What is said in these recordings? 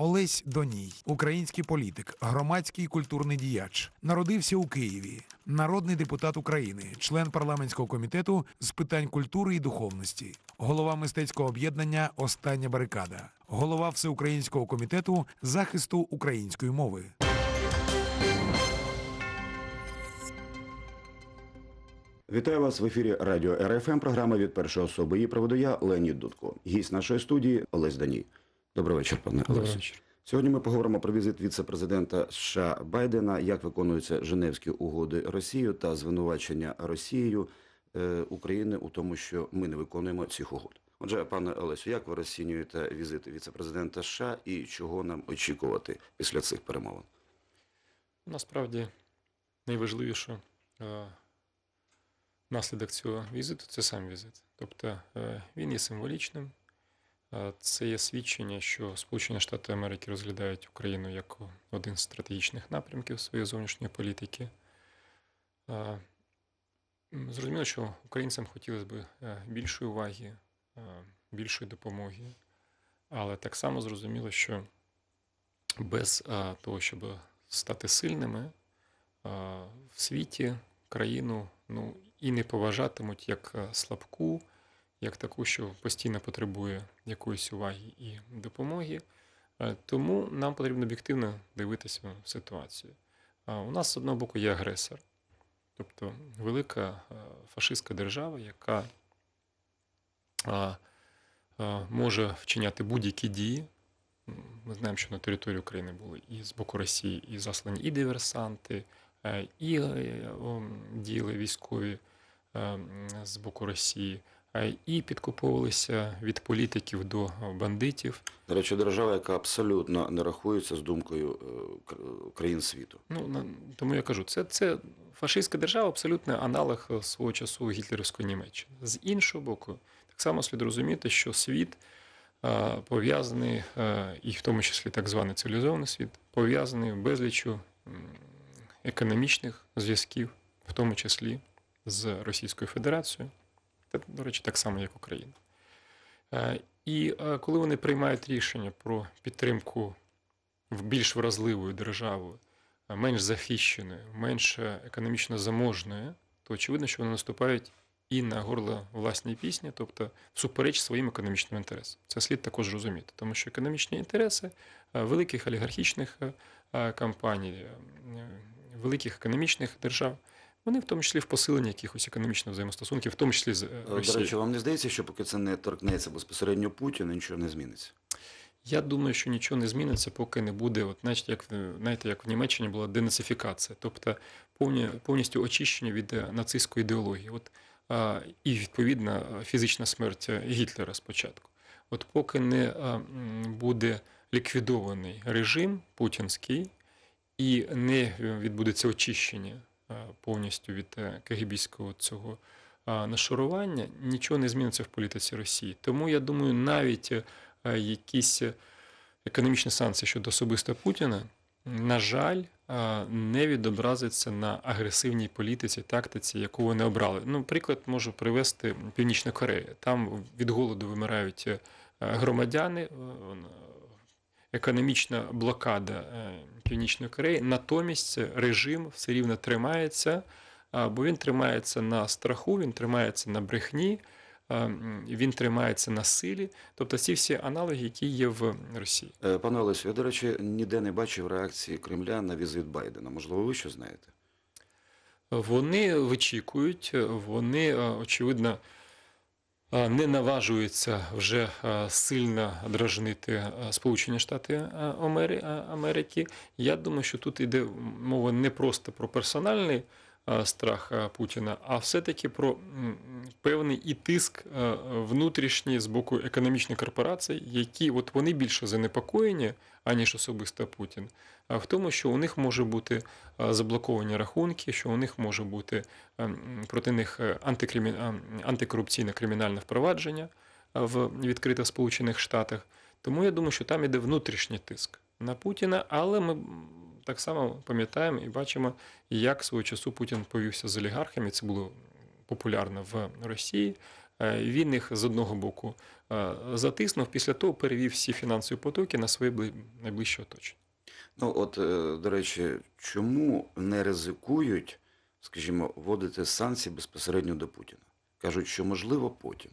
Олесь Доній, український політик, громадський культурний діяч, народився у Києві, народний депутат України, член парламентського комітету з питань культури і духовності, голова мистецького об'єднання Остання барикада, голова всеукраїнського комітету захисту української мови. Вітаю вас в ефірі Радіо РФМ. Програма від першої особи. Її проведу я Леонід Дудко. Гість нашої студії Олесь Даній. Добрий вечір, пане Олесь. вечір. Сьогодні ми поговоримо про візит віце-президента США Байдена, як виконуються Женевські угоди Росією та звинувачення Росією е, України у тому, що ми не виконуємо цих угод. Отже, пане Олесю, як ви розцінюєте візит віце-президента США і чого нам очікувати після цих перемовин? Насправді найважливіше е, наслідок цього візиту це сам візит. Тобто е, він є символічним. Е, Це є свідчення, що Сполучені Штати Америки розглядають Україну як один з стратегічних напрямків своєї зовнішньої політики. Е, Зрозуміло, що українцям хотілося б е, більшої уваги, більшої допомоги, але так само зрозуміло, що без того, щоб стати сильними в світі, країну ну, і не поважатимуть як слабку, як таку, що постійно потребує якоїсь уваги і допомоги. Е, Тому нам потрібно об'єктивно дивитися ситуацію. У нас з одного боку є агресор, тобто велика е, фашистська держава, яка а, може вчиняти будь-які дії. Ми знаємо, що на території України були і з боку Росії і заслані і диверсанти, е, і е, діяли військові е, з боку Росії, е, і підкуповувалися від політиків до бандитів. До речі, держава, яка абсолютно не рахується з думкою е, кр- країн світу. Ну, тому я кажу, це, це фашистська держава, абсолютно аналог е, свого часу гітлерівської Німеччини. З іншого боку, так само слід розуміти, що світ е, пов'язаний, е, і в тому числі так званий цивілізований світ, пов'язаний безлічу м, економічних зв'язків, в тому числі з Російською Федерацією, до речі, так само, як Україна. Е, І е, коли вони приймають рішення про підтримку в більш вразливою державою, менш захищеною, менш е, економічно заможною, то очевидно, що вони наступають і на горло власній пісні, тобто всупереч своїм економічним інтересам. Це слід також розуміти, тому що економічні інтереси е, великих олігархічних е, е, компаній, е, е, великих економічних держав, вони в тому числі в посиленні якихось економічних взаємостосунків, в тому числі з е, Е, До речі, вам не здається, що поки це не торкнеться безпосередньо Путіна, нічого не зміниться? Я думаю, що нічого не зміниться, поки не буде, от, значить, як, в- знаєте, як в Німеччині була денацифікація, тобто повні, повністю очищення від е, нацистської ідеології. От, а, і відповідна е, фізична смерть е, Гітлера спочатку. От поки не а, буде ліквідований режим путінський і не е, відбудеться очищення е, повністю від е, кагібійського цього а, нашарування, нічого не зміниться в політиці Росії. Тому я думаю, навіть е, е, якісь е, економічні санкції щодо особисто Путіна, на жаль, е, не відобразиться на агресивній політиці, тактиці, яку вони обрали. Ну, приклад можу привести Північна Корея. Там від голоду вимирають е, громадяни. Е, е, Економічна блокада е, Північної Кореї, натомість режим все рівно тримається, бо він тримається на страху, він тримається на брехні, він тримається на силі. Тобто ці всі аналоги, які є в Росії. Е, Пане Олесю, я, до речі, ніде не бачив реакції Кремля на візит Байдена. Можливо, ви що знаєте? Вони вичікують, вони, е, очевидно, е, не наважується вже сильно дражнити Сполучені Штати Амери- Америки. Я думаю, що тут йде мова не просто про персональний страх е, Путіна, а все-таки про певний і тиск е, внутрішній з боку економічних корпорацій, які от вони більше занепокоєні, аніж особисто Путін. А в тому, що у них може бути е, заблоковані рахунки, що у них може бути проти них антикримі... антикорупційне кримінальне впровадження в відкритих Сполучених Штатах. Тому я думаю, що там іде внутрішній тиск на Путіна, але ми так само пам'ятаємо і бачимо, як свого часу Путін повівся з олігархами. Це було популярно в Росії. Е, Він їх з одного боку е, затиснув, після того перевів всі фінансові потоки на своє бли- найближче оточення. Ну, от, е, до речі, чому не ризикують, скажімо, вводити санкції безпосередньо до Путіна? Кажуть, що можливо потім.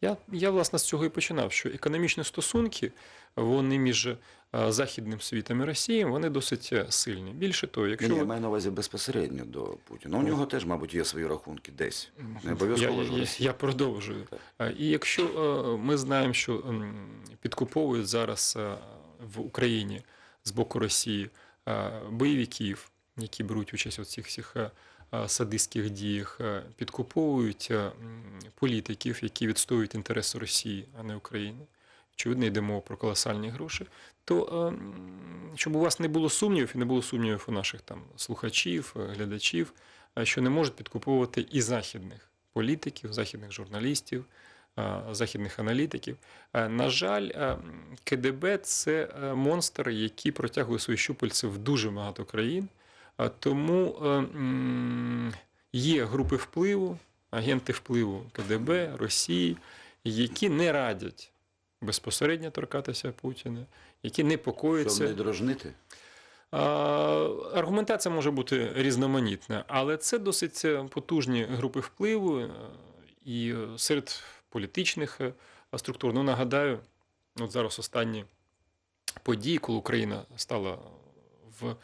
Я, я власне з цього і починав, що економічні стосунки вони між е, західним світом і Росією вони досить е, сильні. Більше того, якщо ні, я маю на увазі безпосередньо до Путіна. У Ну. нього теж, мабуть, є свої рахунки десь. Не обов'язково я, я, я продовжую. Е, І якщо ми знаємо, що підкуповують зараз в Україні з боку Росії бойовиків, які беруть участь у цих всіх садистських діях, е, підкуповують е, політиків, які відстоюють інтереси Росії, а не України. Очевидно, йде мова про колосальні гроші. То е, щоб у вас не було сумнівів, і не було сумнівів у наших там слухачів, е, глядачів, е, що не можуть підкуповувати і західних політиків, західних журналістів, е, західних аналітиків. Е, На жаль, е, КДБ це е, монстр, який протягує свої щупальці в дуже багато країн. Тому е, є групи впливу, агенти впливу КДБ, Росії, які не радять безпосередньо торкатися Путіна, які Щоб непокоїться. не дорожнити. Аргументація може бути різноманітна, але це досить потужні групи впливу е, і серед політичних е, структур. Ну, нагадаю, от зараз останні події, коли Україна стала в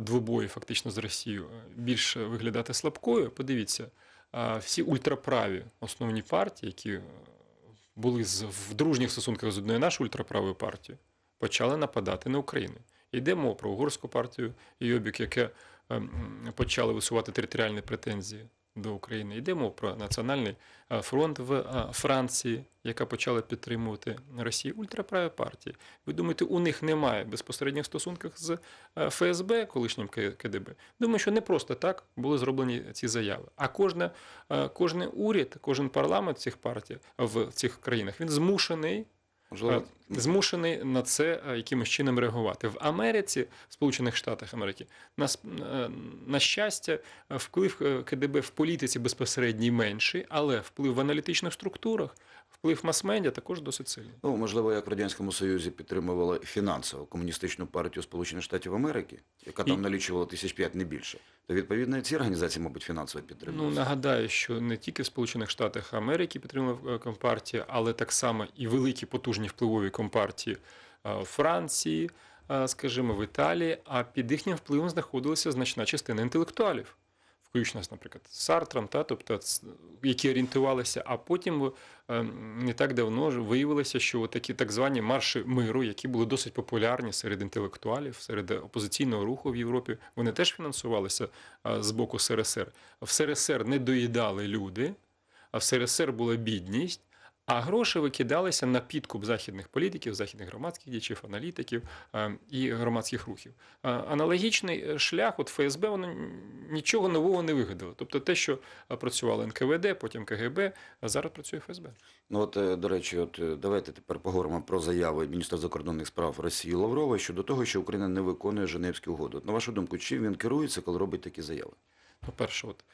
двобої фактично з Росією е, більш виглядати слабкою. Подивіться, всі ультраправі основні партії, які е, були в дружніх стосунках з одною нашою ультраправою партією, почали нападати на Україну. Йде мова про угорську партію Йобік, яке ем, почали висувати територіальні претензії до України. Йде мова про національний е, фронт в е, Франції, яка почала підтримувати Росію. Ультраправі партії. Ви думаєте, у них немає безпосередніх стосунків з е, ФСБ, колишнім КДБ? Думаю, що не просто так були зроблені ці заяви. А кожна, кожен уряд, кожен парламент цих партій в цих країнах він змушений Можливо, Е, змушений на це е, якимось чином реагувати. В Америці, в Сполучених Штатах Америки, на, е, на щастя, вплив КДБ в політиці безпосередній менший, але вплив в аналітичних структурах, вплив мас-медіа також досить сильний. Ну, можливо, як в Радянському Союзі підтримували фінансово комуністичну партію Сполучених Штатів Америки, яка там І- налічувала тисяч п'ять не більше. То відповідно ці організації, мабуть, фінансово Ну, нагадаю, що не тільки в Сполучених Штатах Америки підтримував е, компартія, але так само і великі потужні впливові компартії е, Франції, е, скажімо, в Італії, а під їхнім впливом знаходилася значна частина інтелектуалів, включно, наприклад, з Сартром, та, тобто, які орієнтувалися, а потім е, не так давно виявилося, що такі так звані марші миру, які були досить популярні серед інтелектуалів, серед опозиційного руху в Європі, вони теж фінансувалися з боку СРСР. В СРСР не доїдали люди, а в СРСР була бідність, а гроші викидалися на підкуп західних політиків, західних громадських діячів, аналітиків е, і громадських рухів. Е, Аналогічний е, шлях, от ФСБ, воно нічого нового не вигадало. Тобто те, що працювало НКВД, потім КГБ, а зараз працює ФСБ. Ну, от, до речі, от давайте тепер поговоримо про заяви міністра закордонних справ Росії Лаврова щодо того, що Україна не виконує Женевську угоду. От, На вашу думку, чим він керується, коли робить такі заяви? По-перше, от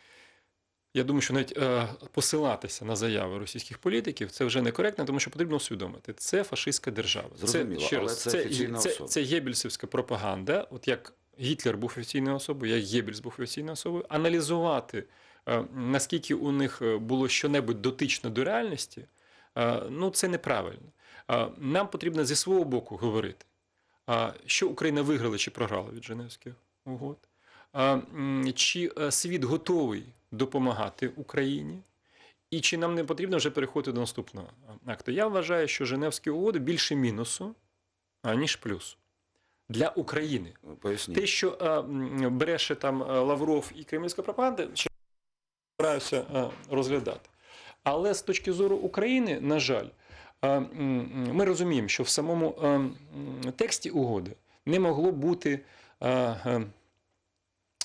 я думаю, що навіть е, посилатися на заяви російських політиків це вже некоректно, тому що потрібно усвідомити. Це фашистська держава. Зрозуміло, це, ще раз, це це, це, це геббельсівська пропаганда. От як Гітлер був офіційною особою, як Геббельс був офіційною особою, аналізувати, е, наскільки у них е, було щонебудь дотично до реальності, е, ну це неправильно. Е, Нам потрібно зі свого боку говорити, а, що Україна виграла чи програла від Женевських угод. А, Чи е, світ готовий допомагати Україні? І чи нам не потрібно вже переходити до наступного акту? Я вважаю, що Женевські угоди більше мінусу, аніж плюсу. Для України. Поясніть. Те, що е, м, бреше там е, Лавров і кремлівська пропаганда, ще збираюся е, розглядати. Але з точки зору України, на жаль, е, м, ми розуміємо, що в самому е, м, тексті угоди не могло бути е, е,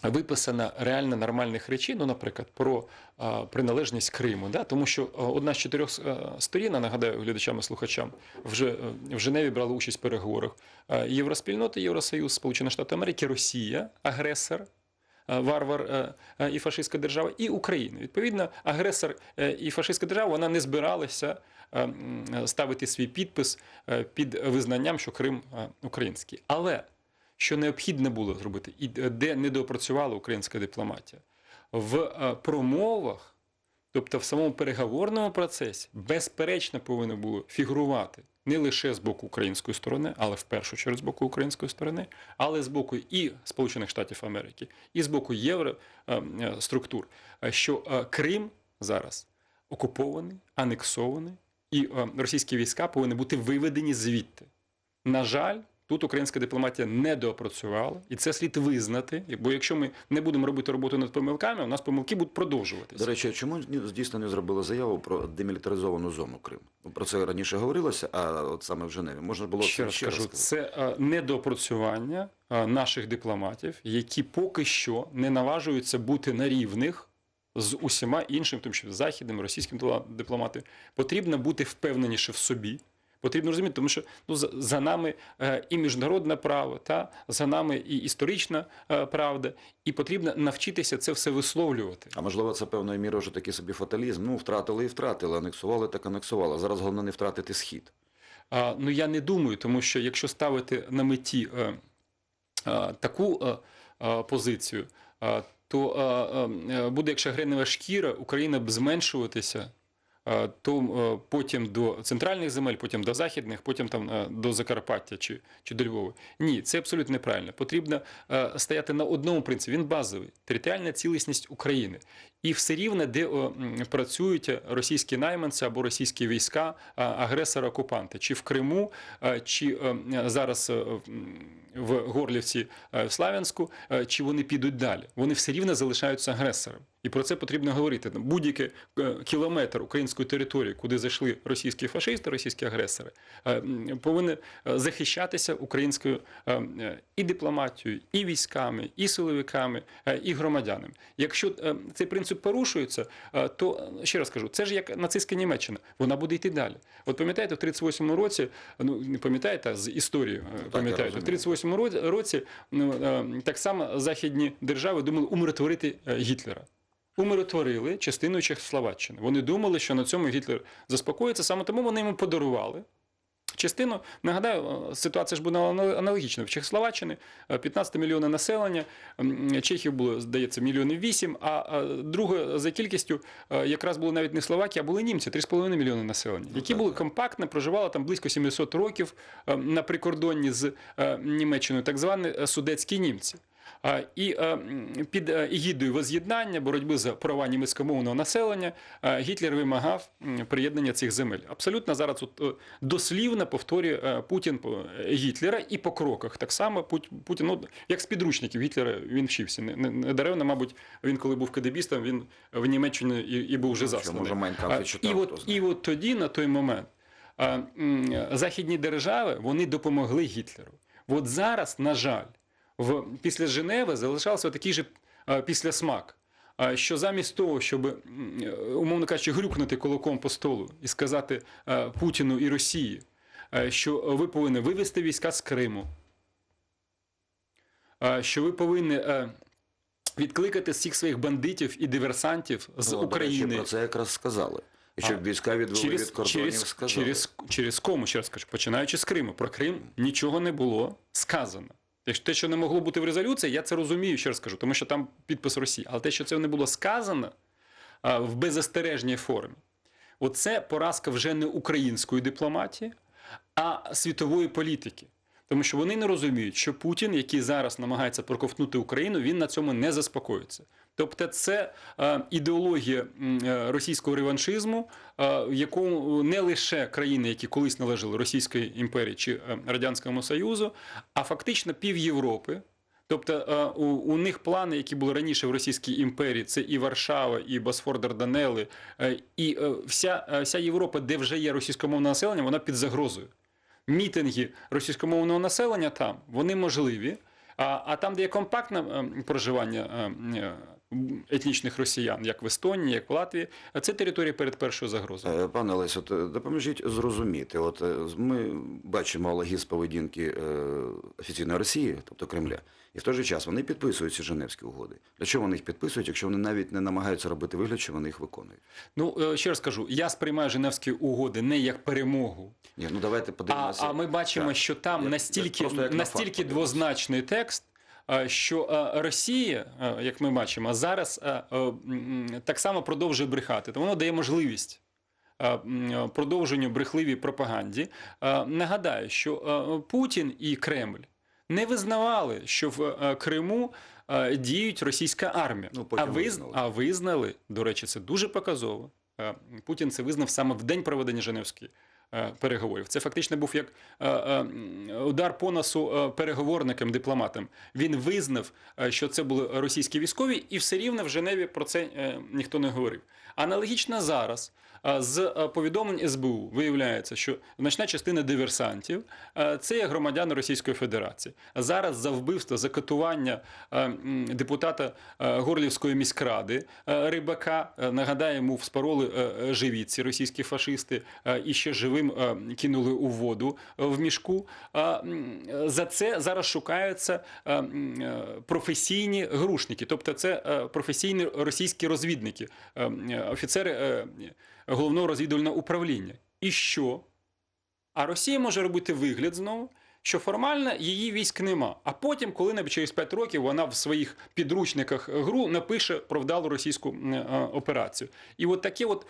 виписано реально нормальних речей, ну, наприклад, про е, приналежність Криму. Да? Тому що одна з чотирьох сторін, нагадаю глядачам і слухачам, вже е, в Женеві брали участь в переговорах. Євроспільнота, Євросоюз, Сполучені Штати Америки, Росія, агресор. варвар е, е, і фашистська держава, і Україна. Відповідно, агресор і фашистська держава вона не збиралася ставити свій підпис під визнанням, що Крим український. Але що необхідно було зробити, і де недоопрацювала українська дипломатія в е, промовах, тобто в самому переговорному процесі, безперечно повинно було фігурувати не лише з боку української сторони, але в першу чергу з боку української сторони, але з боку і Сполучених Штатів Америки, і з боку євроструктур, що е, Крим зараз окупований, анексований, і е, російські війська повинні бути виведені звідти. На жаль, тут українська дипломатія не доопрацювала, і це слід визнати. Бо якщо ми не будемо робити роботу над помилками, у нас помилки будуть продовжуватися. До речі, чому ні- дійсно не зробили заяву про демілітаризовану зону Криму? Ну, Про це раніше говорилося, а от саме в Женеві можна було Ще раз ще кажу, сказати. це недоопрацювання е, наших дипломатів, які поки що не наважуються бути на рівних з усіма іншими, тому що західними, російськими дила- дипломатами. Потрібно бути впевненіше в собі. Потрібно розуміти, тому що ну, за, нами е, і міжнародне право, та за нами і історична е, правда, і потрібно навчитися це все висловлювати. А можливо, це певною мірою вже такий собі фаталізм. Ну, втратили і втратили, анексували так анексували. Зараз головне не втратити схід. А, ну я не думаю, тому що якщо ставити на меті е, е, таку е, е, позицію, е, то е, е, буде як шагренева шкіра, Україна б зменшуватися. Е, То е, потім до центральних земель, потім до західних, потім там е, до Закарпаття чи, чи до Львова. Ні, це абсолютно неправильно. Потрібно стояти на одному принципі. Він базовий територіальна цілісність України. І все рівно, де працюють російські найманці або російські війська, а, агресори-окупанти, чи в Криму, чи зараз в- Горлівці в Славянську, чи вони підуть далі. Вони все рівно залишаються агресором. І про це потрібно говорити. Будь-який е, кілометр української території, куди зайшли російські фашисти, російські агресори, е, повинен е, захищатися українською і дипломатією, і військами, і силовиками, і громадянами. Якщо цей принцип порушується, то ще раз кажу, це ж як нацистська Німеччина, вона буде йти далі. От пам'ятаєте, в 38-му році, ну не пам'ятаєте, з історії пам'ятаєте, в розумію. 38-му році- ну, так само західні держави думали умиротворити Гітлера. Умиротворили частину Чехословаччини. Вони думали, що на цьому Гітлер заспокоїться, саме тому вони йому подарували. Частину, нагадаю, е, ситуація ж була ана- аналогічна. В Чехословаччині е, 15 мільйонів населення, Чехів було, здається, мільйонів 8, а е, друге за кількістю е, якраз було навіть не Словакія, а були німці, 3,5 мільйони населення, які були компактно, проживали там близько 700 років е, на прикордонні з е, Німеччиною, так звані е, судетські німці. І е, під е, егідою воз'єднання, боротьби за права німецькомовного населення, е, Гітлер вимагав приєднання цих земель. Абсолютно зараз от, дослівно повторює Путін Гітлера і по кроках. Так само Путін, ну, як з підручників Гітлера він вчився. Не, не, не даремно, мабуть, він коли був кадебістом, він в Німеччині і, і був вже Що, засланий. і от, і от тоді, на той момент, західні держави вони допомогли Гітлеру. От зараз, на жаль, в, після Женеви залишався такий же а, післясмак. Що замість того, щоб, умовно кажучи, грюкнути кулаком по столу і сказати Путіну і Росії, що ви повинні вивести війська з Криму, що ви повинні відкликати всіх своїх бандитів і диверсантів з Ну, до речі, України. про це якраз сказали. І щоб А, війська відвели від кордонів, через, сказали. через, через кому, ще раз кажу, починаючи з Криму. Про Крим нічого не було сказано. Якщо те, що не могло бути в резолюції, я це розумію, ще раз кажу, тому що там підпис Росії. Але те, що це не було сказано а, в беззастережній формі, оце поразка вже не української дипломатії, а світової політики. Тому що вони не розуміють, що Путін, який зараз намагається проковтнути Україну, він на цьому не заспокоїться. Тобто, це е, ідеологія е, російського реваншизму, е, якому не лише країни, які колись належали Російської імперії чи е, Радянському Союзу, а фактично пів Європи. Тобто е, у, у них плани, які були раніше в Російській імперії, це і Варшава, і Босфор Дарданели, е, і вся, вся Європа, де вже є російськомовне населення, вона під загрозою мітинги російськомовного населення там вони можливі. А, а там, де є компактне е, проживання е, е, етнічних росіян, як в Естонії, як в Латвії. А це територія перед першою загрозою. Е, Пане е, допоможіть зрозуміти. От е, ми бачимо логіз поведінки е, офіційної Росії, тобто Кремля, і в той же час вони підписують ці Женевські угоди. Для чого вони їх підписують, якщо вони навіть не намагаються робити вигляд, що вони їх виконують? Ну ще раз кажу, я сприймаю Женевські угоди не як перемогу. Ні, ну давайте А, подивимося. а ми бачимо, Так. що там настільки, факт настільки двозначний текст, що е, Росія, е, як ми бачимо, зараз е, е, так само продовжує брехати. Тому воно дає можливість. е, Продовженню брехливій пропаганді. Е, Нагадаю, що е, Путін і Кремль не визнавали, що в е, Криму е, діють російська армія. Ну, а, визн- визнали. а визнали, до речі, це дуже показово. Е, Путін це визнав саме в день проведення Женевської е, переговорів. Це фактично був як е, е, удар по носу е, переговорникам, дипломатам. Він визнав, е, що це були російські військові, і все рівно в Женеві про це е, ніхто не говорив. Аналогічно зараз. е, З е, повідомлень СБУ виявляється, що значна частина диверсантів е, це є громадяни Російської Федерації. Зараз за вбивство, за катування е, депутата е, Горлівської міськради е, Рибака, е, нагадаю, йому вспороли е, е, ці російські фашисти е, і ще живим е, кинули у воду е, в мішку. За це зараз шукаються е, професійні грушники, тобто це професійні російські розвідники, офіцери головного розвідувального управління. І що? А Росія може робити вигляд знову, що формально її військ нема. А потім, коли навіть через 5 років вона в своїх підручниках гру напише про вдалу російську операцію. І от таке от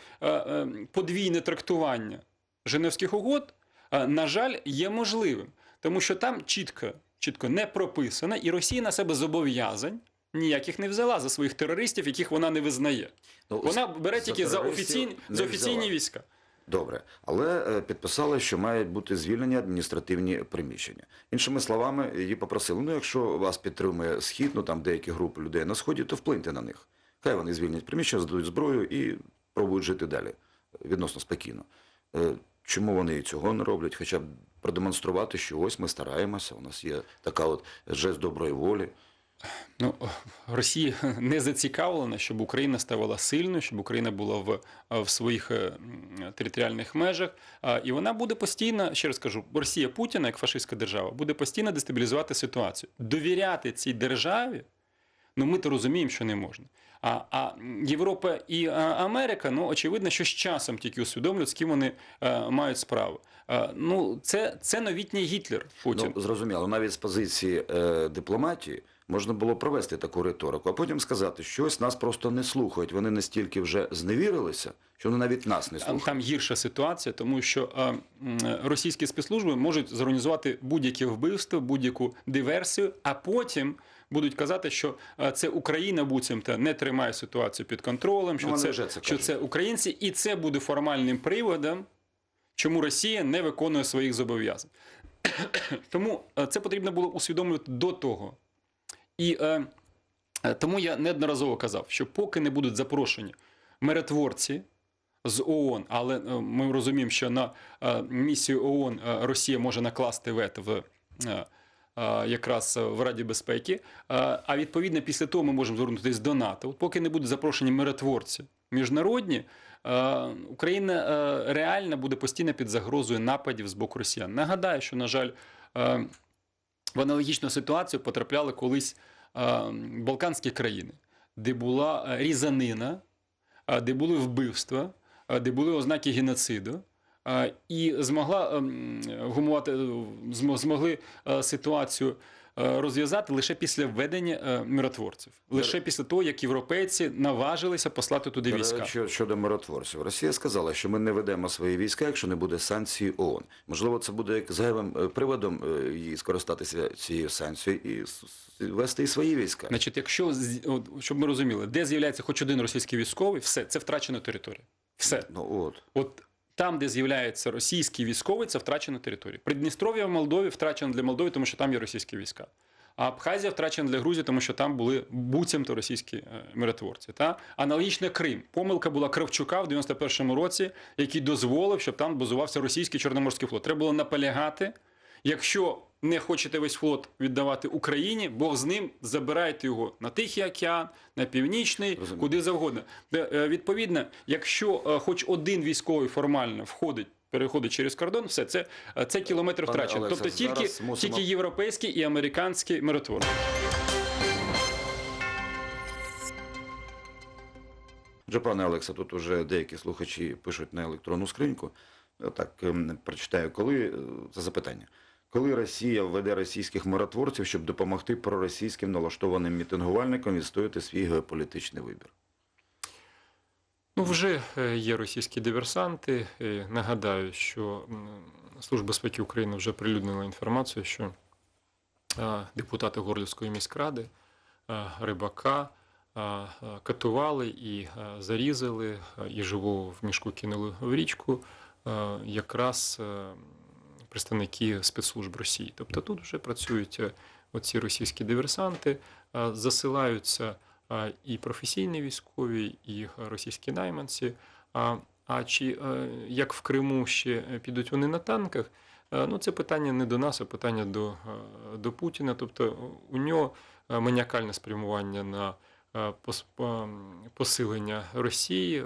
подвійне трактування Женевських угод, е, на жаль, є можливим, тому що там чітко, чітко не прописано, і Росія на себе зобов'язань. Ніяких не взяла за своїх терористів, яких вона не визнає. Ну, Вона бере за тільки за офіційні, за офіційні взяла. війська. Добре, але е, підписали, що мають бути звільнені адміністративні приміщення. Іншими словами, її попросили: ну, якщо вас підтримує схід, ну там деякі групи людей на сході, то вплиньте на них. Хай вони звільнять приміщення, здадуть зброю і пробують жити далі е, відносно спокійно. Чому вони цього не роблять? Хоча б продемонструвати, що ось ми стараємося, у нас є така от жест доброї волі. Ну, Росія не зацікавлена, щоб Україна ставала сильною, щоб Україна була в, в своїх е, територіальних межах. І вона буде постійно, ще раз кажу, Росія Путіна, як фашистська держава, буде постійно дестабілізувати ситуацію. Довіряти цій державі, ну ми то розуміємо, що не можна. А, а Європа і Америка, ну очевидно, що з часом тільки усвідомлюють, з ким вони е, мають справу. Е, ну, це, це новітній Гітлер Путін. Ну, зрозуміло, навіть з позиції е, дипломатії можна було провести таку риторику, а потім сказати, що ось нас просто не слухають. Вони настільки вже зневірилися, що вони навіть нас не Там, слухають. там гірша ситуація, тому що е, російські спецслужби можуть зорганізувати будь-яке вбивство, будь-яку диверсію, а потім будуть казати, що е, це Україна буцімто не тримає ситуацію під контролем, що, Ну, це, це що це українці, і це буде формальним приводом, чому Росія не виконує своїх зобов'язань. Тому е, це потрібно було усвідомлювати до того. І е, е, тому я неодноразово казав, що поки не будуть запрошені миротворці з ООН, але е, ми розуміємо, що на е, місію ООН е, Росія може накласти вето в. е, Якраз в Раді безпеки, Е, а відповідно після того ми можемо звернутися до НАТО. От поки не будуть запрошені миротворці міжнародні, е, Україна е, реально буде постійно під загрозою нападів з боку росіян. Нагадаю, що на жаль, е, в аналогічну ситуацію потрапляли колись е, Балканські країни, де була е, різанина, е, де були вбивства, е, де були ознаки геноциду. Е, І змогла ем, гумувати, е, змо- змогли е, ситуацію розв'язати лише після введення миротворців, лише після того, як європейці наважилися послати туди війська. щодо миротворців, Росія сказала, що ми не ведемо свої війська, якщо не буде санкції ООН. Можливо, це буде як зайвим приводом їй скористатися цією санкцією і вести і свої війська. Значить, якщо щоб ми розуміли, де з'являється хоч один російський військовий, все це втрачена територія. Все. Ну от. От там, де з'являється російський військовий, це втрачена територія. Придністров'я в Молдові втрачено для Молдови, тому що там є російські війська. А Абхазія втрачена для Грузії, тому що там були буцімто російські е, миротворці. Та? Аналогічно Крим. Помилка була Кравчука в 91-му році, який дозволив, щоб там базувався російський Чорноморський флот. Треба було наполягати, якщо не хочете весь флот віддавати Україні, Бог з ним забирайте його на Тихий океан, на північний, Розумію. куди завгодно. Е, Відповідно, якщо е, хоч один військовий формально входить. Переходить через кордон, все це, е, це кілометр втрачено. Тобто тільки, мусимо- тільки європейський і американський миротвори. Отже, пане Олексе, тут уже деякі слухачі пишуть на електронну скриньку. Так, ем, прочитаю, коли це запитання. Коли Росія введе російських миротворців, щоб допомогти проросійським налаштованим мітингувальникам відстояти свій геополітичний вибір? Ну, вже е, є російські диверсанти. Е, Нагадаю, що Служба безпеки України вже прилюднила інформацію, що депутати Горлівської міськради Рибака катували і зарізали, і живого в мішку кинули в річку якраз е, представники спецслужб Росії. Тобто тут вже працюють е, оці російські диверсанти, е, засилаються і професійні військові, і російські найманці. А, чи е, як в Криму ще підуть вони на танках? Е, Ну, це питання не до нас, а питання до, е, до Путіна. Тобто у нього е, маніакальне спрямування на е, посилення Росії, е,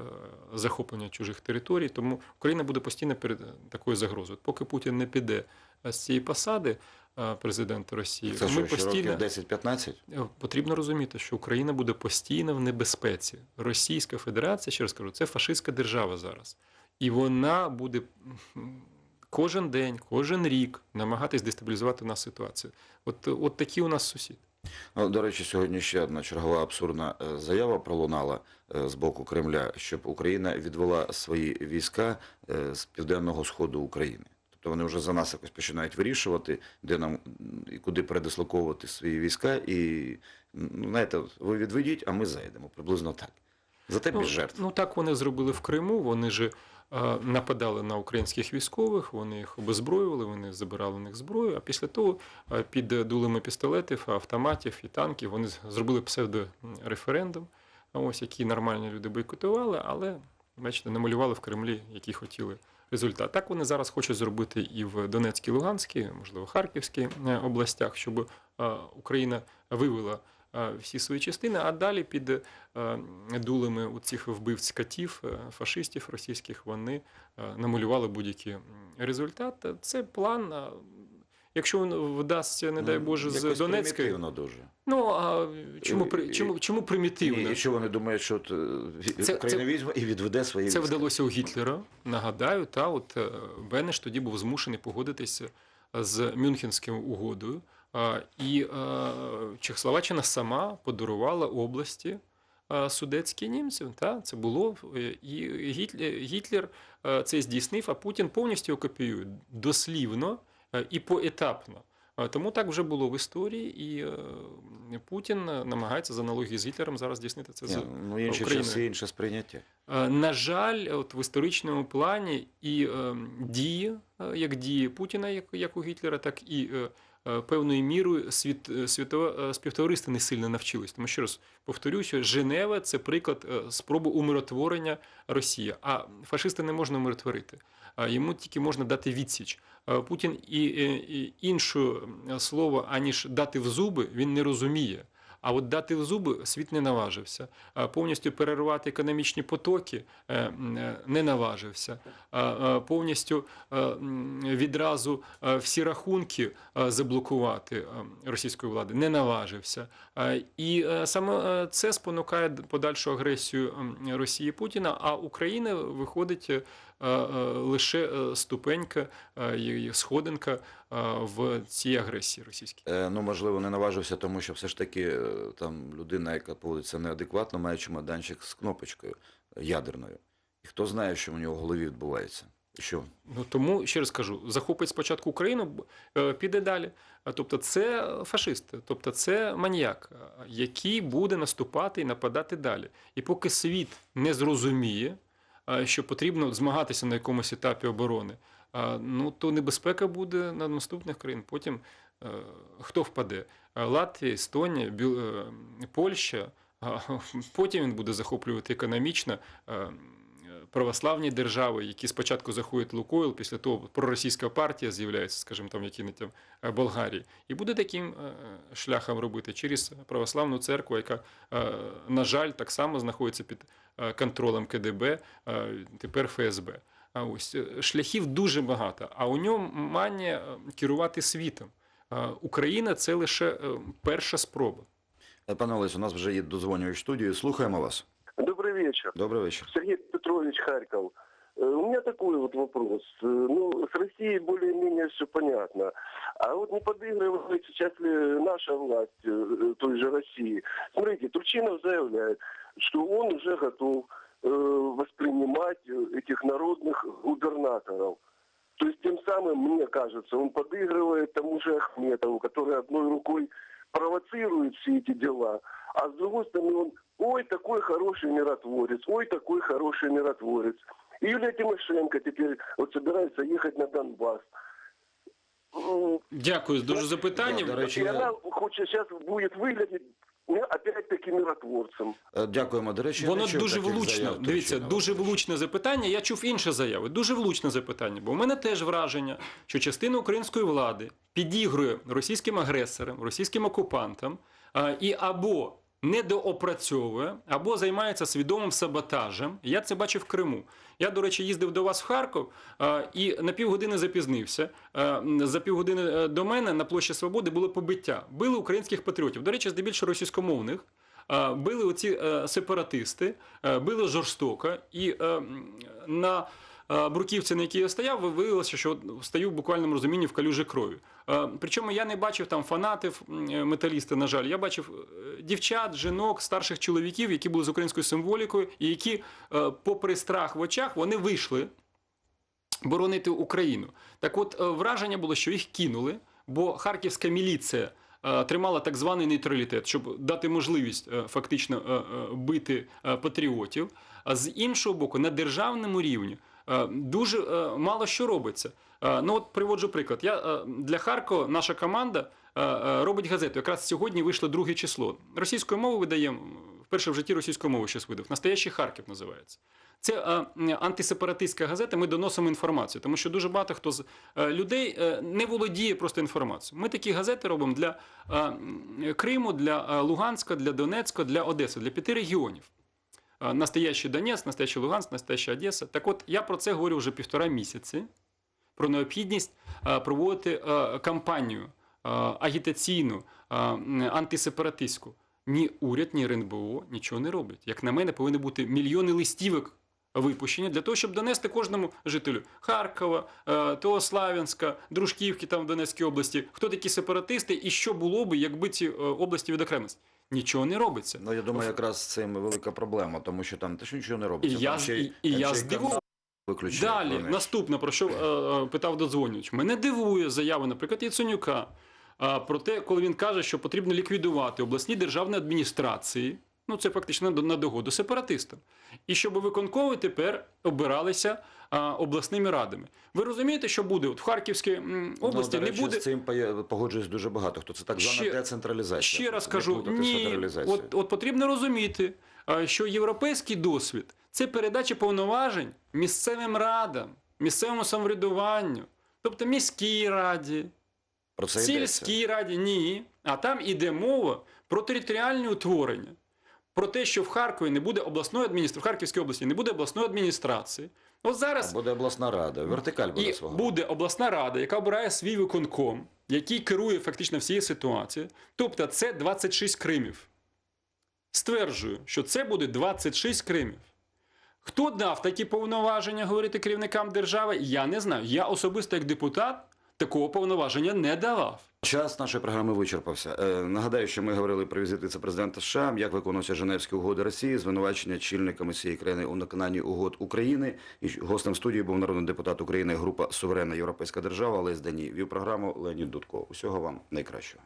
захоплення чужих територій. Тому Україна буде постійно перед такою загрозою. Поки Путін не піде е, з цієї посади е, президента Росії, Це ми що, постійно років 10-15? Е, Потрібно розуміти, що Україна буде постійно в небезпеці. Російська Федерація, ще раз кажу, це фашистська держава зараз. І вона буде кожен день, кожен рік намагатись дестабілізувати нас ситуацію. От, от такі у нас сусід. Ну, до речі, сьогодні ще одна чергова абсурдна е, заява пролунала е, з боку Кремля, щоб Україна відвела свої війська е, з південного сходу України. Тобто вони вже за нас якось починають вирішувати, де нам і куди передислоковувати свої війська. І ну, знаєте, ви відведіть, а ми зайдемо. Приблизно так. Зате без жертв. Ну так вони зробили в Криму. Вони ж е, нападали на українських військових, вони їх обезброювали, вони забирали у них зброю. А після того під дулами пістолетів, автоматів і танків вони зробили псевдореферендум. Ось які нормальні люди бойкотували, але бачите, намалювали в Кремлі, які хотіли результат. Так вони зараз хочуть зробити і в Донецькій, Луганській, можливо, Харківській е, областях, щоб Україна вивела всі свої частини, а далі під е, дулами цих вбивць катів, е, фашистів російських, вони е, намалювали будь-який м, результат. Це план. Якщо він вдасться, не дай Ну, Боже, з якось Донецької. примітивно дуже. Ну а чому, І- чому, чому примітивно? І, що вони думають, що е, Це- Україна візьме і відведе свої Це війська? вдалося у Гітлера. Нагадаю, та от е, Бенеш тоді був змушений погодитися з Мюнхенською угодою. І Чехословаччина сама подарувала області судецькі німців. Та? Це було е, і Гітлер, це здійснив, а Путін повністю копіює дослівно е, і поетапно. Тому так вже було в історії, і е, Путін намагається з аналогії з Гітлером зараз здійснити це з ну, інші Україною. часи, інше сприйняття. На жаль, от в історичному плані і е, дії, як дії Путіна, як, у Гітлера, так і певною мірою світ, світова світове е, співтовариство не сильно навчилось. Тому ще раз повторюю, що Женева це приклад е, спроби умиротворення Росії. А фашиста не можна умиротворити. А Йому тільки можна дати відсіч. Е, Путін і, і інше слово, аніж дати в зуби, він не розуміє. А от дати в зуби світ не наважився. Повністю перервати економічні потоки е, е, не наважився. Повністю е, відразу всі рахунки заблокувати російської влади не наважився. І саме це спонукає подальшу агресію Росії Путіна. А Україна виходить лише ступенька, сходинка в цій агресії російській. Е, ну, можливо, не наважився, тому що все ж таки е, там людина, яка поводиться неадекватно, має чемоданчик з кнопочкою е, ядерною. І хто знає, що у нього в голові відбувається? Що? Ну тому ще раз кажу, захопить спочатку Україну, е, піде далі. Тобто, це фашист, тобто це маніяк, е, який буде наступати і нападати далі. І поки світ не зрозуміє, е, що потрібно змагатися на якомусь етапі оборони, ну то небезпека буде на наступних країн. Потім е, хто впаде? Е, Латвія, Естонія, Біл... е, Польща. Потім він буде захоплювати економічно православні держави, які спочатку заходять Лукойл, після того проросійська партія з'являється, скажімо, там, які не там Болгарії, і буде таким шляхом робити через православну церкву, яка, на жаль, так само знаходиться під контролем КДБ, тепер ФСБ. А ось е, шляхів дуже багато, а у ньому мання е, керувати світом. Е, Україна це лише е, перша спроба. Е, Пане Олесь, у нас вже є дозвонювач в студію. Слухаємо вас. Добрый вечер. Добрий вечір. Сергей Петрович Харьков. Э, У меня такой вот вопрос. Э, Ну, с Россией более-менее все понятно. А вот не подыгрывает сейчас ли наша власть э, той же России? Смотрите, Турчинов заявляет, что он уже готов э, воспринимать э, этих народных губернаторов. То есть тем самым, мне кажется, он подыгрывает тому же Ахметову, который одной рукой провоцирует все эти дела, а с другой стороны он, ой, такой хороший миротворец, ой, такой хороший миротворец. И Юлия Тимошенко теперь вот собирается ехать на Донбасс. Дякую дуже за запитання. До речі, И я- она хочет сейчас ну, опять-таки миротворцем. Е, Дякуємо. До речі, Воно дуже влучно. заяв Дивіться, дуже влучне запитання. Я чув інші заяви. Дуже влучне запитання. Бо в мене теж враження, що частина української влади підігрує російським агресорам, російським окупантам і або недоопрацьовує, або займається свідомим саботажем. Я це бачив в Криму. Я, до речі, їздив до вас в Харків і на півгодини запізнився. За півгодини е, до мене на площі Свободи було побиття. Били українських патріотів. До речі, здебільшого російськомовних. Били оці е, сепаратисти, е, били жорстоко, і на бруківці, на якій я стояв, виявилося, що стою в буквальному розумінні в калюжі крові. Е, Причому я не бачив там фанатів е, на жаль. Я бачив е, дівчат, жінок, старших чоловіків, які були з українською символікою, і які, е, попри страх в очах, вони вийшли боронити Україну. Так от е, враження було, що їх кинули, бо харківська міліція е, тримала так званий нейтралітет, щоб дати можливість е, фактично е, е, бити е, патріотів. А з іншого боку, на державному рівні е, дуже е, мало що робиться. Е, Ну, от приводжу приклад. Я е, для Харкова наша команда е, е, робить газету. Якраз сьогодні вийшло друге число. Російською мовою видаємо. Вперше в житті російською мовою щось видав. Настоящий Харків називається. Це е, антисепаратистська газета. Ми доносимо інформацію, тому що дуже багато хто з е, людей е, не володіє просто інформацією. Ми такі газети робимо для е, Криму, для е, Луганська, для Донецька, для Одеси, для п'яти регіонів. Е, Настоящий Донець, настоящий Луганськ, настояща Одеса. Так от я про це говорю вже півтора місяці. Про необхідність е, проводити е, кампанію агітаційну, антисепаратистську. Ні уряд, ні РНБО нічого не роблять. Як на мене, повинні бути мільйони листівок випущені для того, щоб донести кожному жителю Харкова, того Славянська, Дружківки там в Донецькій області, хто такі сепаратисти і що було би, якби ці області відокремились. Нічого не робиться. Ну, я думаю, якраз з цим велика проблема, тому що там теж нічого не робиться. І я ще і- і я виключають Далі, вони. наступне, про що е, е, питав додзвонювач. Мене дивує заява, наприклад, Яценюка е, про те, коли він каже, що потрібно ліквідувати обласні державні адміністрації. Ну, це фактично на, догоду сепаратистам. І щоб виконкові тепер обиралися е, обласними радами. Ви розумієте, що буде? От в Харківській області ну, до не речі, буде. з цим погоджуюсь дуже багато. Хто це так звана децентралізація? Ще раз кажу, ні, от, от потрібно розуміти, що європейський досвід це передача повноважень місцевим радам, місцевому самоврядуванню, тобто міській раді, Про це йдеться. сільській раді, ні. А там іде мова про територіальне утворення, про те, що в Харкові не буде обласної адміністрації, в Харківській області не буде обласної адміністрації. От зараз буде обласна рада, вертикаль буде і свого. буде обласна рада, яка обирає свій виконком, який керує фактично всією ситуацією. Тобто це 26 Кримів. Стверджую, що це буде 26 Кримів. Хто дав такі повноваження говорити керівникам держави? Я не знаю. Я особисто як депутат такого повноваження не давав. Час нашої програми вичерпався. Е, нагадаю, що ми говорили про візит віце-президента США, як виконуються Женевські угоди Росії, звинувачення чільниками цієї країни у наконанні угод України. І гостем студії був народний депутат України група Суверенна Європейська держава Олесь Дані. Вів програму Леонід Дудко. Усього вам найкращого.